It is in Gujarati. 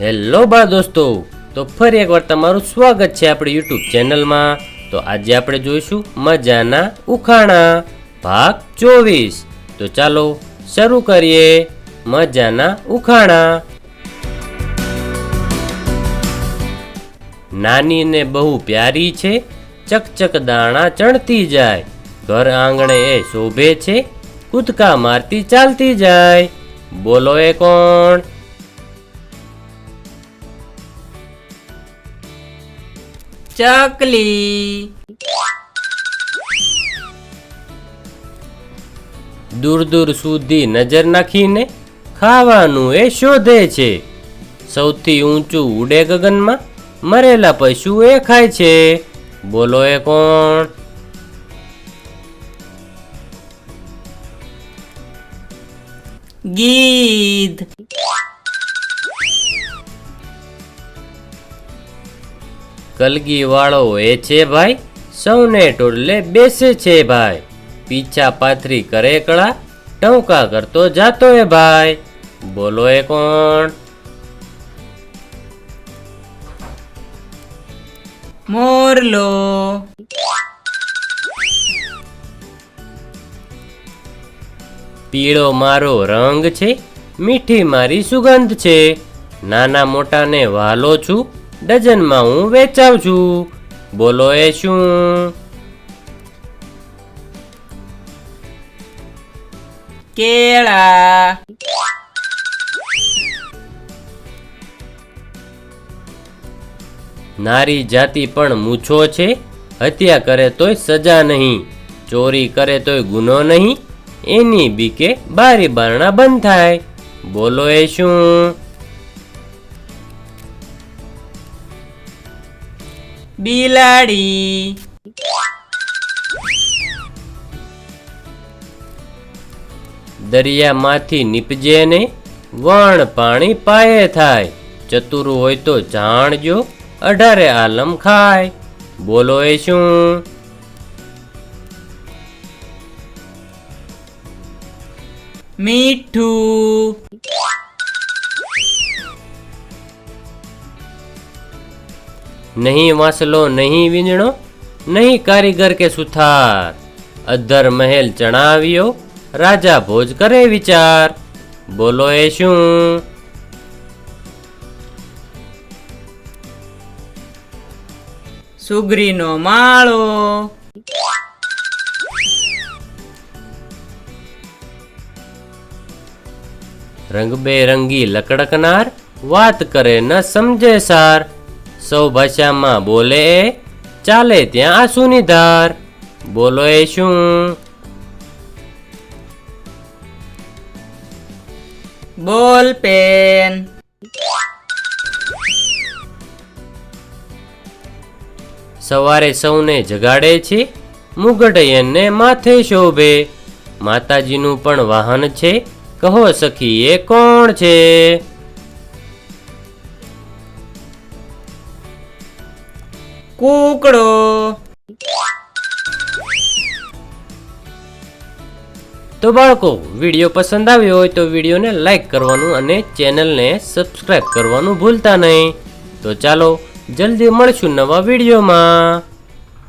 હેલો બા દોસ્તો. તો ફરી એકવાર તમારું સ્વાગત છે આપણી યુટ્યુબ ચેનલમાં. તો આજે આપણે જોઈશું મજાના ઉખાણા, ભાગ ચોવીસ. તો ચાલો શરૂ કરીએ મજાના ઉખાણા. નાની ને બહુ પ્યારી છે, ચકચક દાણા ચણતી જાય. ઘર આંગણે એ શોભે છે, કૂદકા મારતી ચાલતી જાય. બોલો એ કોણ? ચકલી દૂર દૂર સુધી નજર નાખીને ખાવાનું એ શોધે છે. સૌથી ઊંચું ઉડે ગગનમાં મરેલા પશુ એ ખાય છે. બોલો એ કોણ? ગીધ. કલગી વાળો એ છે ભાઈ? સૌને ટોળલે બેસે છે ભાઈ. પીછા પાથરી કરે કળા ટવકા કરતો જાતો એ ભાઈ. બોલો એ કોણ? મોરલો પીળો મારો રંગ છે મીઠી મારી સુગંધ છે. નાના મોટાને વાલો છું ડઝનમાં હું વેચાઉં છું. બોલો એ શું? કેળા. નારી જાતિ પણ મૂછો છે. હત્યા કરે તોય સજા નહીં. ચોરી કરે તોય ગુનો નહીં. એની બીકે બારી બારણા બંધ થાય. બોલો એ શું? બિલાડી. દરિયામાંથી નીપજે ને વણ પાણી પાયે થાય. ચતુરું હોય તો જાણજો અઢારે આલમ ખાય. બોલો એ શું? મીઠું. નહીં વાંસલો, નહીં વીંજણો નહીં કારીગર કે સુથાર. અધર મહેલ ચણાવ્યો, રાજા ભોજ કરે વિચાર. બોલો એ શું? સુગરીનો માળો. રંગબેરંગી લકડકનાર વાત કરે ન સમજે સાર. સૌ ભાષામાં બોલે ચાલે ત્યાં આંસુની ધાર બોલો એ શું? બોલ પેન. સવારે સૌને જગાડે છે મુગટયનને માથે શોભે. માતાજીનું પણ વાહન છે કહો સખી એ કોણ છે? કૂકડો. તો બાળકો, વીડિયો પસંદ આવ્યો હોય તો વિડીયોને લાઈક કરવાનું અને ચેનલને સબસ્ક્રાઈબ કરવાનું ભૂલતા નહીં. તો ચાલો, જલ્દી મળશું નવા વિડીયોમાં.